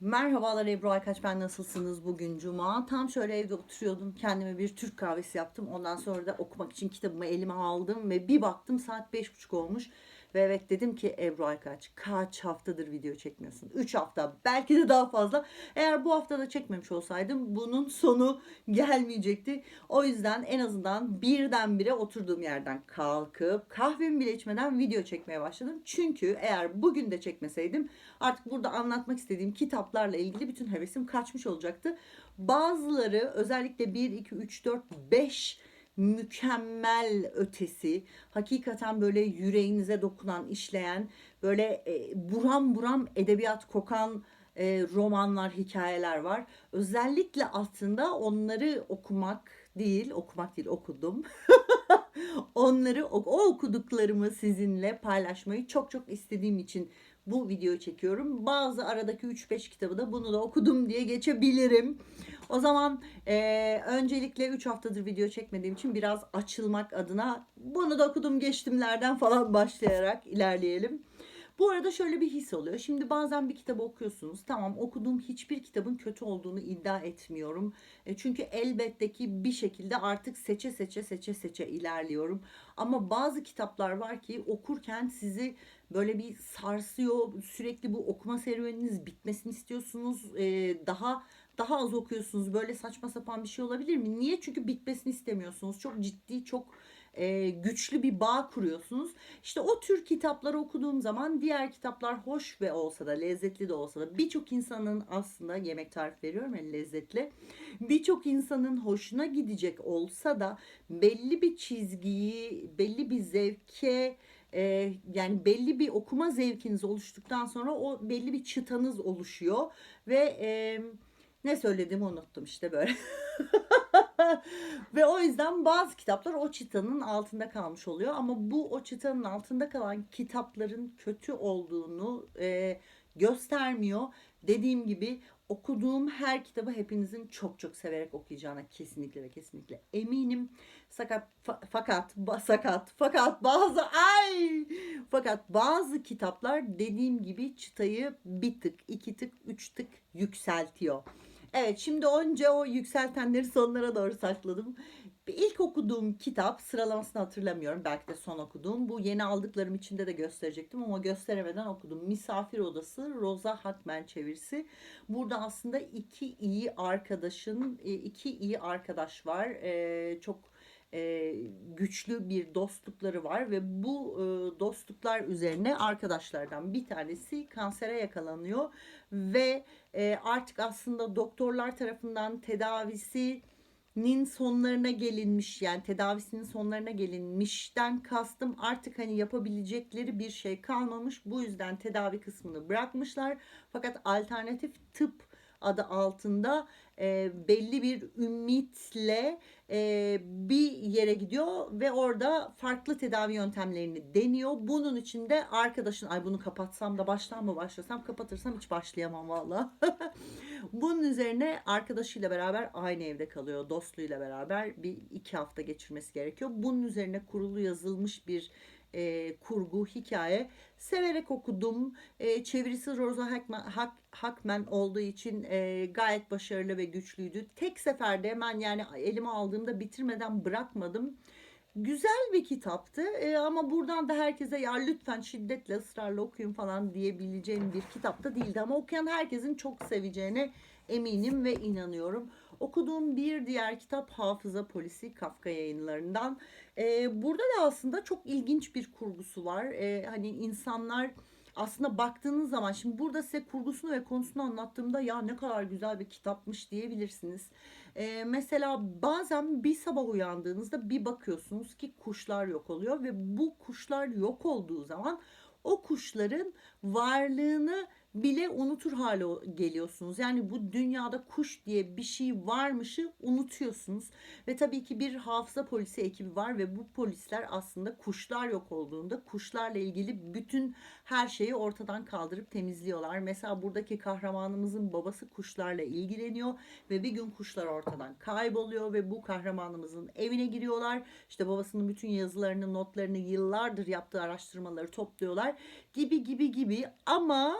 Merhabalar Ebru Aykaç ben nasılsınız bugün cuma? Tam şöyle evde oturuyordum kendime bir Türk kahvesi yaptım. Ondan sonra da okumak için kitabımı elime aldım ve bir baktım saat beş buçuk olmuş ve evet dedim ki Ebru Aykaç kaç haftadır video çekmiyorsun? 3 hafta belki de daha fazla. Eğer bu hafta da çekmemiş olsaydım bunun sonu gelmeyecekti. O yüzden en azından birdenbire oturduğum yerden kalkıp kahvemi bile içmeden video çekmeye başladım. Çünkü eğer bugün de çekmeseydim artık burada anlatmak istediğim kitaplarla ilgili bütün hevesim kaçmış olacaktı. Bazıları özellikle 1, 2, 3, 4, 5 mükemmel ötesi hakikaten böyle yüreğinize dokunan işleyen böyle e, buram buram edebiyat kokan e, romanlar hikayeler var. Özellikle aslında onları okumak değil okumak değil okudum. Onları o, okuduklarımı sizinle paylaşmayı çok çok istediğim için bu videoyu çekiyorum. Bazı aradaki 3-5 kitabı da bunu da okudum diye geçebilirim. O zaman e, öncelikle 3 haftadır video çekmediğim için biraz açılmak adına bunu da okudum geçtimlerden falan başlayarak ilerleyelim. Bu arada şöyle bir his oluyor. Şimdi bazen bir kitabı okuyorsunuz. Tamam okuduğum hiçbir kitabın kötü olduğunu iddia etmiyorum. E, çünkü elbette ki bir şekilde artık seçe seçe seçe seçe ilerliyorum. Ama bazı kitaplar var ki okurken sizi böyle bir sarsıyor. Sürekli bu okuma serüveniniz bitmesini istiyorsunuz. E, daha daha az okuyorsunuz. Böyle saçma sapan bir şey olabilir mi? Niye? Çünkü bitmesini istemiyorsunuz. Çok ciddi, çok e, güçlü bir bağ kuruyorsunuz. İşte o tür kitapları okuduğum zaman diğer kitaplar hoş ve olsa da lezzetli de olsa da birçok insanın aslında yemek tarif veriyorum ya lezzetli. Birçok insanın hoşuna gidecek olsa da belli bir çizgiyi, belli bir zevke e, yani belli bir okuma zevkiniz oluştuktan sonra o belli bir çıtanız oluşuyor ve e, ne söylediğimi unuttum işte böyle. Ve o yüzden bazı kitaplar o çıtanın altında kalmış oluyor. Ama bu o çıtanın altında kalan kitapların kötü olduğunu e, göstermiyor. Dediğim gibi okuduğum her kitabı hepinizin çok çok severek okuyacağına kesinlikle ve kesinlikle eminim. Sakat fa- fakat ba- sakat fakat bazı ay fakat bazı kitaplar dediğim gibi çıtayı bir tık, iki tık, üç tık yükseltiyor. Evet şimdi önce o yükseltenleri sonlara doğru sakladım. İlk okuduğum kitap sıralamasını hatırlamıyorum. Belki de son okuduğum. Bu yeni aldıklarım içinde de gösterecektim ama gösteremeden okudum. Misafir Odası Rosa Hackman çevirisi. Burada aslında iki iyi arkadaşın, e, iki iyi arkadaş var. Ee, çok e, güçlü bir dostlukları var ve bu e, dostluklar üzerine arkadaşlardan bir tanesi kansere yakalanıyor ve e, artık aslında doktorlar tarafından tedavisinin sonlarına gelinmiş yani tedavisinin sonlarına gelinmişten kastım artık hani yapabilecekleri bir şey kalmamış. Bu yüzden tedavi kısmını bırakmışlar. Fakat alternatif tıp adı altında e, belli bir ümitle e, bir yere gidiyor ve orada farklı tedavi yöntemlerini deniyor. Bunun için de arkadaşın ay bunu kapatsam da baştan mı başlasam kapatırsam hiç başlayamam valla. Bunun üzerine arkadaşıyla beraber aynı evde kalıyor. Dostluğuyla beraber bir iki hafta geçirmesi gerekiyor. Bunun üzerine kurulu yazılmış bir e, kurgu, hikaye. Severek okudum. E, çevirisi Rosa Hackman, Hack, Hackman olduğu için e, gayet başarılı ve güçlüydü. Tek seferde hemen yani elime aldığımda bitirmeden bırakmadım. Güzel bir kitaptı e, ama buradan da herkese ya lütfen şiddetle ısrarla okuyun falan diyebileceğim bir kitap da değildi. Ama okuyan herkesin çok seveceğine eminim ve inanıyorum. Okuduğum bir diğer kitap Hafıza Polisi Kafka yayınlarından. Ee, burada da aslında çok ilginç bir kurgusu var. Ee, hani insanlar aslında baktığınız zaman şimdi burada size kurgusunu ve konusunu anlattığımda ya ne kadar güzel bir kitapmış diyebilirsiniz. Ee, mesela bazen bir sabah uyandığınızda bir bakıyorsunuz ki kuşlar yok oluyor ve bu kuşlar yok olduğu zaman o kuşların varlığını bile unutur hale geliyorsunuz. Yani bu dünyada kuş diye bir şey varmışı unutuyorsunuz. Ve tabii ki bir hafıza polisi ekibi var ve bu polisler aslında kuşlar yok olduğunda kuşlarla ilgili bütün her şeyi ortadan kaldırıp temizliyorlar. Mesela buradaki kahramanımızın babası kuşlarla ilgileniyor ve bir gün kuşlar ortadan kayboluyor ve bu kahramanımızın evine giriyorlar. İşte babasının bütün yazılarını, notlarını, yıllardır yaptığı araştırmaları topluyorlar gibi gibi gibi ama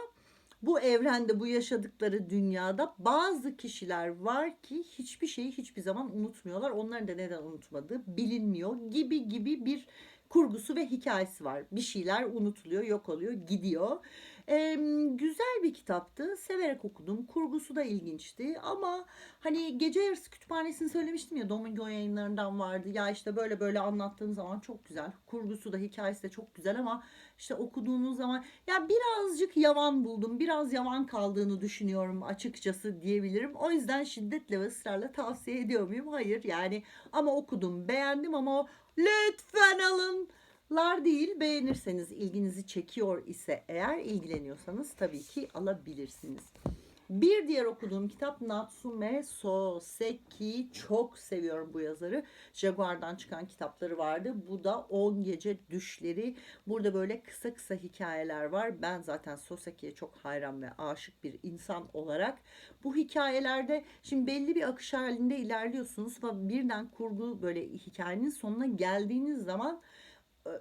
bu evrende bu yaşadıkları dünyada bazı kişiler var ki hiçbir şeyi hiçbir zaman unutmuyorlar. Onların da neden unutmadığı bilinmiyor gibi gibi bir kurgusu ve hikayesi var. Bir şeyler unutuluyor, yok oluyor, gidiyor. Ee, güzel bir kitaptı. Severek okudum. Kurgusu da ilginçti. Ama hani gece yarısı kütüphanesini söylemiştim ya Domingo yayınlarından vardı. Ya işte böyle böyle anlattığım zaman çok güzel. Kurgusu da hikayesi de çok güzel ama işte okuduğunuz zaman ya birazcık yavan buldum. Biraz yavan kaldığını düşünüyorum açıkçası diyebilirim. O yüzden şiddetle ve ısrarla tavsiye ediyor muyum? Hayır yani ama okudum beğendim ama o lütfen alın lar değil beğenirseniz ilginizi çekiyor ise eğer ilgileniyorsanız tabii ki alabilirsiniz. Bir diğer okuduğum kitap Natsume Soseki. Çok seviyorum bu yazarı. Jaguar'dan çıkan kitapları vardı. Bu da 10 Gece Düşleri. Burada böyle kısa kısa hikayeler var. Ben zaten Soseki'ye çok hayran ve aşık bir insan olarak bu hikayelerde şimdi belli bir akış halinde ilerliyorsunuz birden kurgu böyle hikayenin sonuna geldiğiniz zaman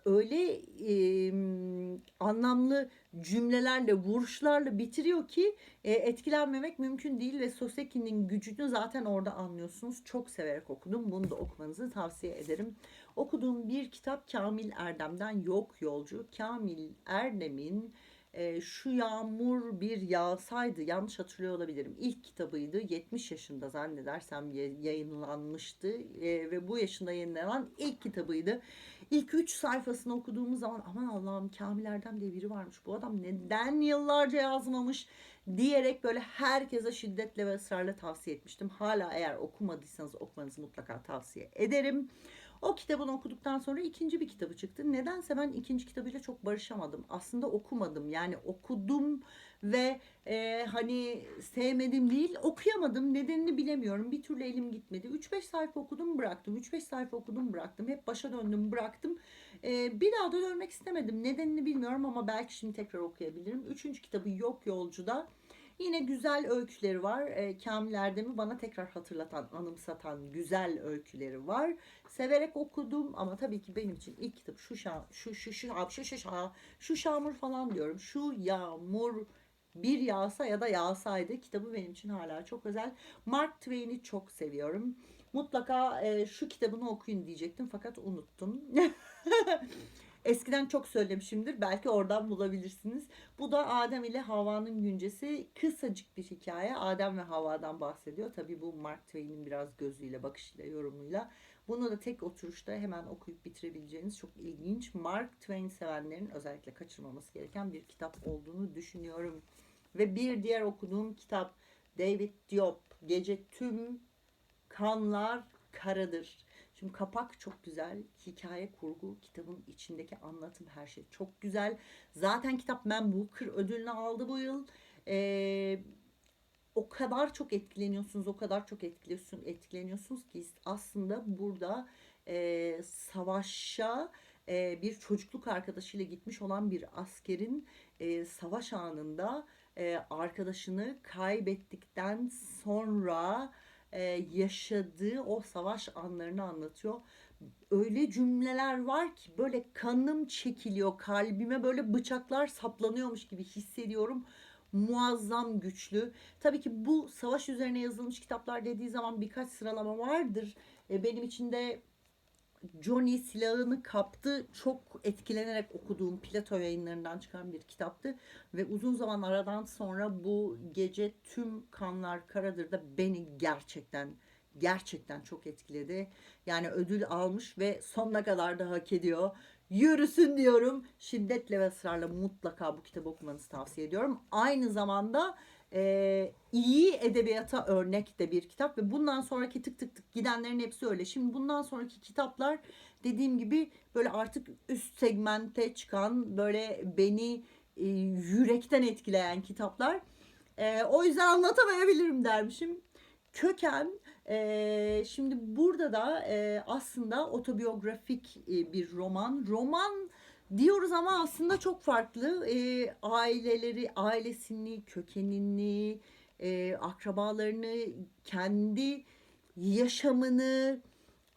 öyle e, anlamlı cümlelerle, vuruşlarla bitiriyor ki e, etkilenmemek mümkün değil ve Soseki'nin gücünü zaten orada anlıyorsunuz. Çok severek okudum. Bunu da okumanızı tavsiye ederim. Okuduğum bir kitap Kamil Erdem'den Yok Yolcu. Kamil Erdem'in e, Şu Yağmur Bir Yağsaydı yanlış hatırlıyor olabilirim. İlk kitabıydı. 70 yaşında zannedersem yayınlanmıştı e, ve bu yaşında yayınlanan ilk kitabıydı. İlk üç sayfasını okuduğumuz zaman aman Allah'ım Kamil Erdem diye biri varmış. Bu adam neden yıllarca yazmamış diyerek böyle herkese şiddetle ve ısrarla tavsiye etmiştim. Hala eğer okumadıysanız okumanızı mutlaka tavsiye ederim. O kitabını okuduktan sonra ikinci bir kitabı çıktı. Nedense ben ikinci kitabıyla çok barışamadım. Aslında okumadım. Yani okudum ve e, hani sevmedim değil okuyamadım. Nedenini bilemiyorum. Bir türlü elim gitmedi. 3-5 sayfa okudum bıraktım. 3-5 sayfa okudum bıraktım. Hep başa döndüm bıraktım. E, bir daha da dönmek istemedim. Nedenini bilmiyorum ama belki şimdi tekrar okuyabilirim. Üçüncü kitabı Yok Yolcu'da. Yine güzel öyküleri var. E, Kamil Erdem'i bana tekrar hatırlatan, anımsatan güzel öyküleri var. Severek okudum ama tabii ki benim için ilk kitap şu şa, şu şu şu şu şu şu şu şamur falan diyorum. Şu yağmur bir yağsa ya da yağsaydı kitabı benim için hala çok özel. Mark Twain'i çok seviyorum. Mutlaka e, şu kitabını okuyun diyecektim fakat unuttum. Eskiden çok söylemişimdir. Belki oradan bulabilirsiniz. Bu da Adem ile Havva'nın güncesi. Kısacık bir hikaye. Adem ve Havva'dan bahsediyor. Tabii bu Mark Twain'in biraz gözüyle, bakışıyla, yorumuyla. Bunu da tek oturuşta hemen okuyup bitirebileceğiniz çok ilginç. Mark Twain sevenlerin özellikle kaçırmaması gereken bir kitap olduğunu düşünüyorum. Ve bir diğer okuduğum kitap David Diop. Gece tüm kanlar karadır. Şimdi kapak çok güzel. Hikaye, kurgu, kitabın içindeki anlatım her şey çok güzel. Zaten kitap Man Booker ödülünü aldı bu yıl. Ee, o kadar çok etkileniyorsunuz, o kadar çok etkiliyorsun, etkileniyorsunuz ki aslında burada e, savaşa e, bir çocukluk arkadaşıyla gitmiş olan bir askerin e, savaş anında e, arkadaşını kaybettikten sonra e, yaşadığı o savaş anlarını anlatıyor. Öyle cümleler var ki böyle kanım çekiliyor, kalbime böyle bıçaklar saplanıyormuş gibi hissediyorum. Muazzam güçlü. Tabii ki bu savaş üzerine yazılmış kitaplar dediği zaman birkaç sıralama vardır. E, benim için de Johnny silahını kaptı. Çok etkilenerek okuduğum Plato yayınlarından çıkan bir kitaptı. Ve uzun zaman aradan sonra bu gece tüm kanlar karadır da beni gerçekten gerçekten çok etkiledi. Yani ödül almış ve sonuna kadar da hak ediyor. Yürüsün diyorum. Şiddetle ve ısrarla mutlaka bu kitabı okumanızı tavsiye ediyorum. Aynı zamanda e, iyi edebiyata örnek de bir kitap ve bundan sonraki tık tık tık gidenlerin hepsi öyle. Şimdi bundan sonraki kitaplar dediğim gibi böyle artık üst segmente çıkan böyle beni e, yürekten etkileyen kitaplar. E, o yüzden anlatamayabilirim dermişim. Köken e, şimdi burada da e, aslında otobiyografik e, bir roman. Roman diyoruz ama aslında çok farklı. E, aileleri, ailesini, kökenini, e, akrabalarını, kendi yaşamını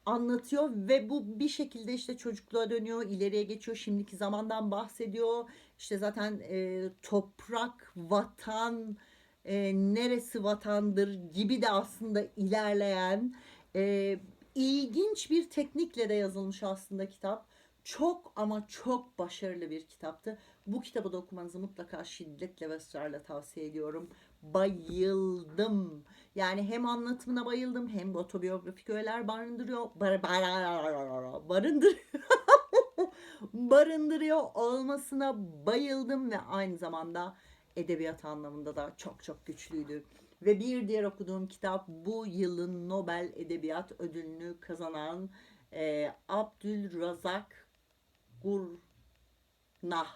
anlatıyor ve bu bir şekilde işte çocukluğa dönüyor, ileriye geçiyor, şimdiki zamandan bahsediyor. işte zaten e, toprak, vatan, e, neresi vatandır gibi de aslında ilerleyen e, ilginç bir teknikle de yazılmış aslında kitap. Çok ama çok başarılı bir kitaptı. Bu kitabı da okumanızı mutlaka şiddetle ve ısrarla tavsiye ediyorum. Bayıldım. Yani hem anlatımına bayıldım hem otobiyografik öğeler barındırıyor. Bar, bar, barındırıyor. barındırıyor olmasına bayıldım ve aynı zamanda edebiyat anlamında da çok çok güçlüydü. Ve bir diğer okuduğum kitap bu yılın Nobel Edebiyat Ödülünü kazanan e, Abdülrazak Gurnah.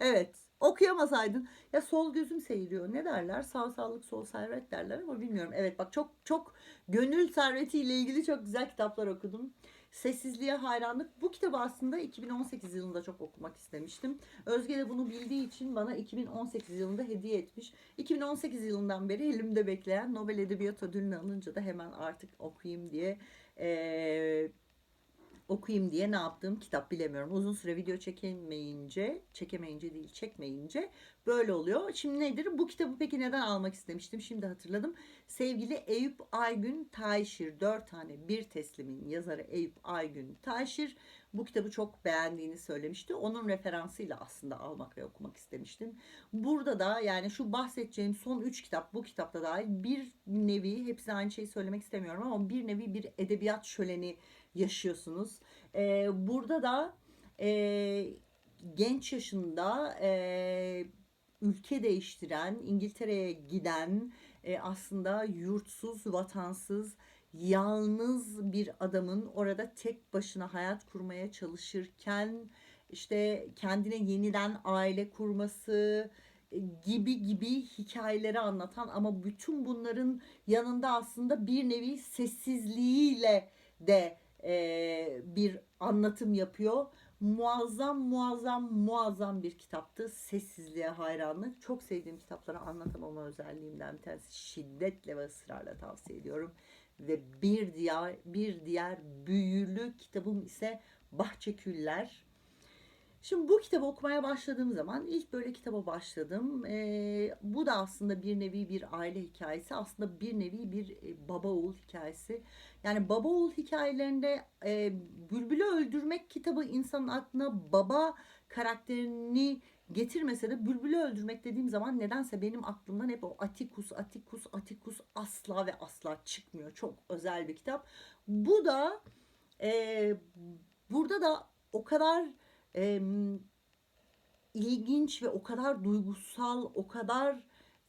Evet okuyamasaydın ya sol gözüm seyiriyor ne derler sağ sağlık sol servet derler ama bilmiyorum. Evet bak çok çok gönül servetiyle ilgili çok güzel kitaplar okudum. Sessizliğe hayranlık. Bu kitabı aslında 2018 yılında çok okumak istemiştim. Özge de bunu bildiği için bana 2018 yılında hediye etmiş. 2018 yılından beri elimde bekleyen Nobel Edebiyat Ödülünü alınca da hemen artık okuyayım diye eee okuyayım diye ne yaptığım kitap bilemiyorum. Uzun süre video çekemeyince, çekemeyince değil çekmeyince böyle oluyor. Şimdi nedir? Bu kitabı peki neden almak istemiştim? Şimdi hatırladım. Sevgili Eyüp Aygün Tayşir, dört tane bir teslimin yazarı Eyüp Aygün Tayşir bu kitabı çok beğendiğini söylemişti. Onun referansıyla aslında almak ve okumak istemiştim. Burada da yani şu bahsedeceğim son üç kitap bu kitapta dahil bir nevi hepsi aynı şeyi söylemek istemiyorum ama bir nevi bir edebiyat şöleni yaşıyorsunuz. Ee, burada da e, genç yaşında e, ülke değiştiren, İngiltere'ye giden e, aslında yurtsuz, vatansız, yalnız bir adamın orada tek başına hayat kurmaya çalışırken işte kendine yeniden aile kurması e, gibi gibi hikayeleri anlatan ama bütün bunların yanında aslında bir nevi sessizliğiyle de e, bir anlatım yapıyor. Muazzam muazzam muazzam bir kitaptı. Sessizliğe hayranlık. Çok sevdiğim kitapları anlatamama özelliğimden bir tanesi. Şiddetle ve ısrarla tavsiye ediyorum. Ve bir diğer bir diğer büyülü kitabım ise Bahçeküller. Şimdi bu kitabı okumaya başladığım zaman ilk böyle kitaba başladım. Ee, bu da aslında bir nevi bir aile hikayesi. Aslında bir nevi bir e, baba oğul hikayesi. Yani baba oğul hikayelerinde e, Bülbül'ü öldürmek kitabı insanın aklına baba karakterini getirmese de Bülbül'ü öldürmek dediğim zaman nedense benim aklımdan hep o Atikus, Atikus, Atikus asla ve asla çıkmıyor. Çok özel bir kitap. Bu da e, burada da o kadar e, ilginç ve o kadar duygusal, o kadar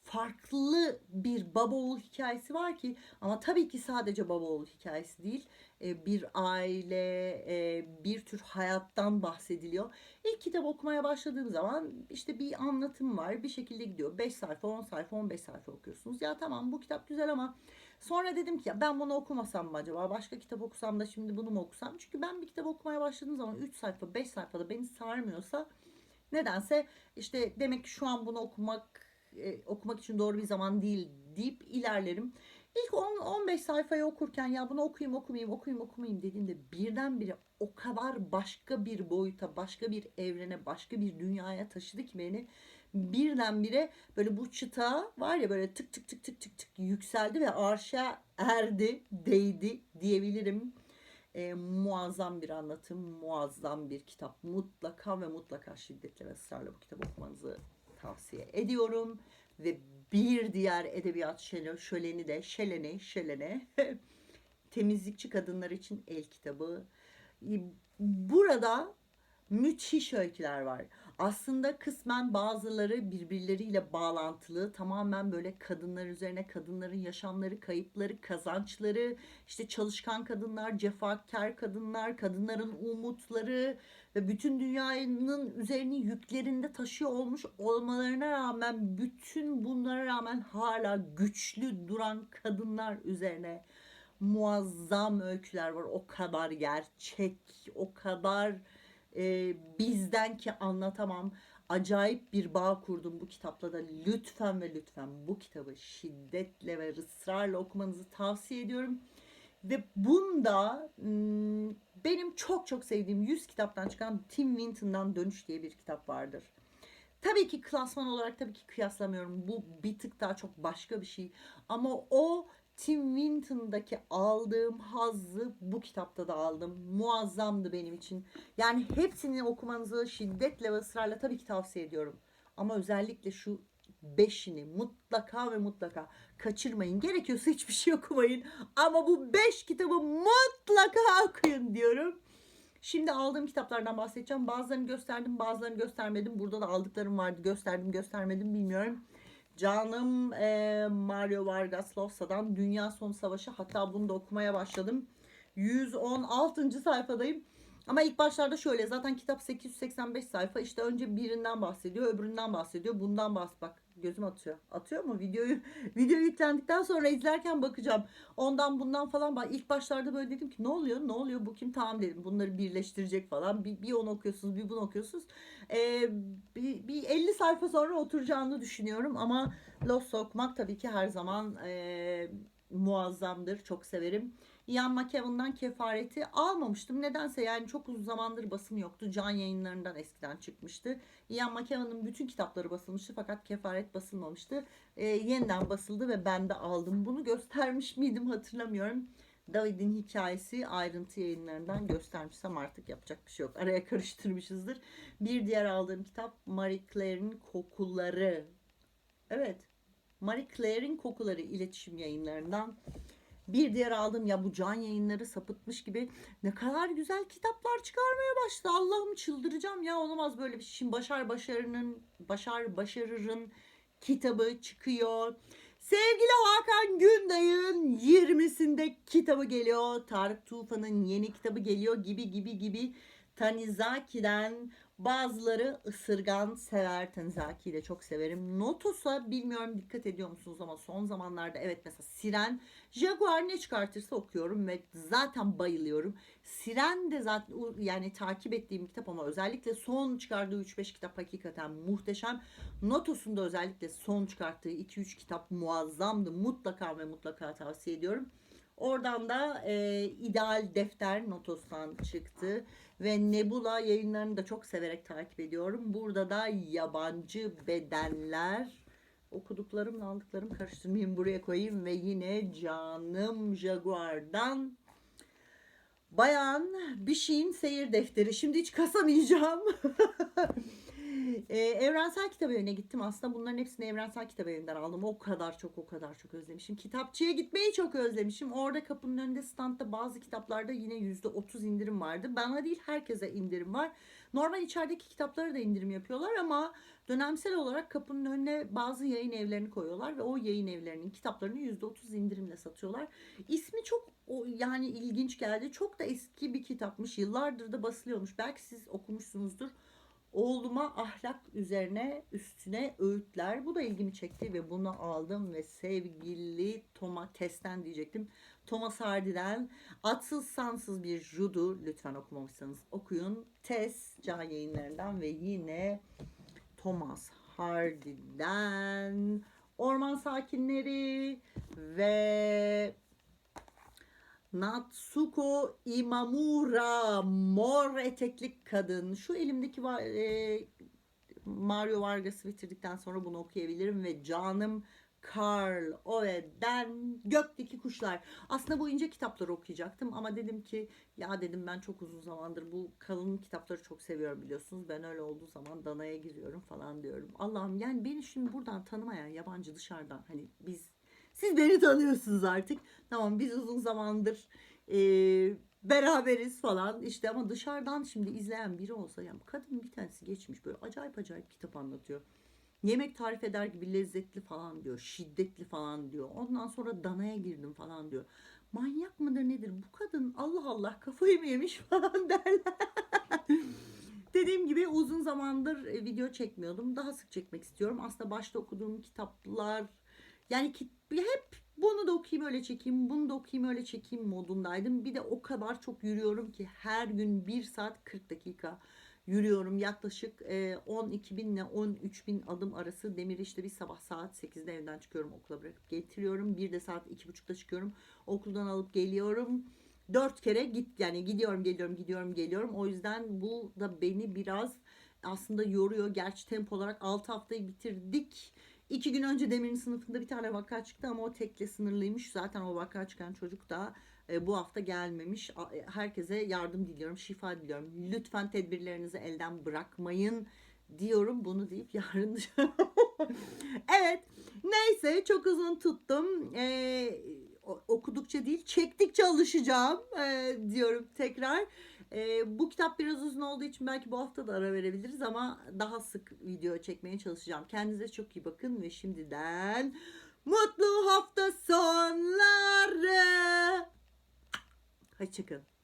farklı bir baba oğul hikayesi var ki ama tabii ki sadece baba oğul hikayesi değil e, bir aile e, bir tür hayattan bahsediliyor. İlk kitap okumaya başladığım zaman işte bir anlatım var bir şekilde gidiyor 5 sayfa 10 sayfa 15 sayfa okuyorsunuz ya tamam bu kitap güzel ama sonra dedim ki ya ben bunu okumasam mı acaba? Başka kitap okusam da şimdi bunu mu okusam? Çünkü ben bir kitap okumaya başladığım zaman 3 sayfa 5 sayfada beni sarmıyorsa nedense işte demek ki şu an bunu okumak e, okumak için doğru bir zaman değil deyip ilerlerim. İlk 10-15 sayfayı okurken ya bunu okuyayım okumayayım okuyayım okumayayım dediğimde birdenbire o kadar başka bir boyuta, başka bir evrene, başka bir dünyaya taşıdı ki beni birdenbire böyle bu çıta var ya böyle tık tık tık tık tık tık yükseldi ve arşa erdi, değdi diyebilirim. E, muazzam bir anlatım, muazzam bir kitap. Mutlaka ve mutlaka şiddetle ve ısrarla bu kitabı okumanızı tavsiye ediyorum. Ve bir diğer edebiyat şöleni de şelene şelene temizlikçi kadınlar için el kitabı. Burada müthiş öyküler var. Aslında kısmen bazıları birbirleriyle bağlantılı. Tamamen böyle kadınlar üzerine kadınların yaşamları, kayıpları, kazançları, işte çalışkan kadınlar, cefakar kadınlar, kadınların umutları ve bütün dünyanın üzerini yüklerinde taşıyor olmuş olmalarına rağmen bütün bunlara rağmen hala güçlü duran kadınlar üzerine muazzam öyküler var. O kadar gerçek, o kadar e, bizden ki anlatamam. Acayip bir bağ kurdum bu kitapla da lütfen ve lütfen bu kitabı şiddetle ve ısrarla okumanızı tavsiye ediyorum. Ve bunda hmm, benim çok çok sevdiğim 100 kitaptan çıkan Tim Winton'dan Dönüş diye bir kitap vardır. Tabii ki klasman olarak tabii ki kıyaslamıyorum. Bu bir tık daha çok başka bir şey. Ama o Tim Winton'daki aldığım hazzı bu kitapta da aldım. Muazzamdı benim için. Yani hepsini okumanızı şiddetle ve ısrarla tabii ki tavsiye ediyorum. Ama özellikle şu beşini mutlaka ve mutlaka kaçırmayın. Gerekiyorsa hiçbir şey okumayın. Ama bu beş kitabı mutlaka okuyun diyorum. Şimdi aldığım kitaplardan bahsedeceğim. Bazılarını gösterdim, bazılarını göstermedim. Burada da aldıklarım vardı. Gösterdim, göstermedim bilmiyorum. Canım eee, Mario Vargas Llosa'dan Dünya Son Savaşı. Hatta bunu da okumaya başladım. 116. sayfadayım. Ama ilk başlarda şöyle zaten kitap 885 sayfa işte önce birinden bahsediyor öbüründen bahsediyor bundan bahs bak gözüm atıyor. Atıyor mu? Videoyu video yüklendikten sonra izlerken bakacağım. Ondan bundan falan bak ilk başlarda böyle dedim ki ne oluyor? Ne oluyor? Bu kim? Tamam dedim. Bunları birleştirecek falan. Bir, bir onu okuyorsunuz bir bunu okuyorsunuz. Ee, bir, bir 50 sayfa sonra oturacağını düşünüyorum ama Lost okumak tabii ki her zaman ee, muazzamdır. Çok severim Ian McKellen'dan kefareti almamıştım. Nedense yani çok uzun zamandır basım yoktu. Can yayınlarından eskiden çıkmıştı. Ian McKellen'ın bütün kitapları basılmıştı fakat kefaret basılmamıştı. Ee, yeniden basıldı ve ben de aldım. Bunu göstermiş miydim hatırlamıyorum. David'in hikayesi ayrıntı yayınlarından göstermişsem artık yapacak bir şey yok. Araya karıştırmışızdır. Bir diğer aldığım kitap Marie Claire'in Kokuları. Evet. Marie Claire'in Kokuları iletişim yayınlarından. Bir diğer aldım ya bu can yayınları sapıtmış gibi ne kadar güzel kitaplar çıkarmaya başladı. Allah'ım çıldıracağım ya olamaz böyle bir şey. Şimdi Başar Başarı'nın Başar Başarır'ın kitabı çıkıyor. Sevgili Hakan Günday'ın 20'sinde kitabı geliyor. Tarık Tufan'ın yeni kitabı geliyor gibi gibi gibi. Tanizaki'den bazıları ısırgan sever. Tanizaki'yi de çok severim. Notus'a bilmiyorum dikkat ediyor musunuz ama son zamanlarda evet mesela Siren Jaguar ne çıkartırsa okuyorum ve zaten bayılıyorum. Siren de zaten yani takip ettiğim kitap ama özellikle son çıkardığı 3-5 kitap hakikaten muhteşem. Notus'un da özellikle son çıkarttığı 2-3 kitap muazzamdı. Mutlaka ve mutlaka tavsiye ediyorum. Oradan da e, ideal defter Notos'tan çıktı ve Nebula yayınlarını da çok severek takip ediyorum. Burada da yabancı bedenler okuduklarımla aldıklarım karıştırmayayım buraya koyayım ve yine canım Jaguar'dan Bayan bir şeyin seyir defteri. Şimdi hiç kasamayacağım. Ee, evrensel kitap evine gittim. Aslında bunların hepsini evrensel kitap evinden aldım. O kadar çok o kadar çok özlemişim. Kitapçıya gitmeyi çok özlemişim. Orada kapının önünde standta bazı kitaplarda yine %30 indirim vardı. Bana değil herkese indirim var. Normal içerideki kitaplara da indirim yapıyorlar ama dönemsel olarak kapının önüne bazı yayın evlerini koyuyorlar ve o yayın evlerinin kitaplarını %30 indirimle satıyorlar. İsmi çok o yani ilginç geldi. Çok da eski bir kitapmış. Yıllardır da basılıyormuş. Belki siz okumuşsunuzdur. Oğluma ahlak üzerine üstüne öğütler. Bu da ilgimi çekti ve bunu aldım ve sevgili Thomas Test'ten diyecektim. Thomas Hardy'den atsız sansız bir judu lütfen okumamışsanız okuyun. Tess can yayınlarından ve yine Thomas Hardy'den Orman Sakinleri ve Natsuko Imamura mor etekli kadın. Şu elimdeki var, e, Mario Vargas'ı bitirdikten sonra bunu okuyabilirim ve canım Carl Owe'den Gökteki Kuşlar. Aslında bu ince kitapları okuyacaktım ama dedim ki ya dedim ben çok uzun zamandır bu kalın kitapları çok seviyorum biliyorsunuz. Ben öyle olduğu zaman Dana'ya giriyorum falan diyorum. Allah'ım yani beni şimdi buradan tanımayan yabancı dışarıdan hani biz siz beni tanıyorsunuz artık. Tamam biz uzun zamandır e, beraberiz falan işte ama dışarıdan şimdi izleyen biri olsa yani kadın bir tanesi geçmiş böyle acayip acayip kitap anlatıyor. Yemek tarif eder gibi lezzetli falan diyor. Şiddetli falan diyor. Ondan sonra danaya girdim falan diyor. Manyak mıdır nedir? Bu kadın Allah Allah kafayı mı yemiş falan derler. Dediğim gibi uzun zamandır e, video çekmiyordum. Daha sık çekmek istiyorum. Aslında başta okuduğum kitaplar yani hep bunu da okuyayım öyle çekeyim, bunu da okuyayım öyle çekeyim modundaydım. Bir de o kadar çok yürüyorum ki her gün 1 saat 40 dakika yürüyorum. Yaklaşık e, 12 bin ile 13 bin adım arası demir işte bir sabah saat 8'de evden çıkıyorum okula bırakıp getiriyorum. Bir de saat 2.30'da çıkıyorum okuldan alıp geliyorum. Dört kere git yani gidiyorum geliyorum gidiyorum geliyorum. O yüzden bu da beni biraz aslında yoruyor. Gerçi tempo olarak 6 haftayı bitirdik. İki gün önce Demir'in sınıfında bir tane vaka çıktı ama o tekle sınırlıymış. Zaten o vaka çıkan çocuk da e, bu hafta gelmemiş. E, Herkese yardım diliyorum, şifa diliyorum. Lütfen tedbirlerinizi elden bırakmayın diyorum. Bunu deyip yarın Evet. Neyse çok uzun tuttum. Ee, okudukça değil çektikçe alışacağım ee, diyorum tekrar. Ee, bu kitap biraz uzun olduğu için belki bu hafta da ara verebiliriz ama daha sık video çekmeye çalışacağım. Kendinize çok iyi bakın ve şimdiden mutlu hafta sonları. Hoşçakalın.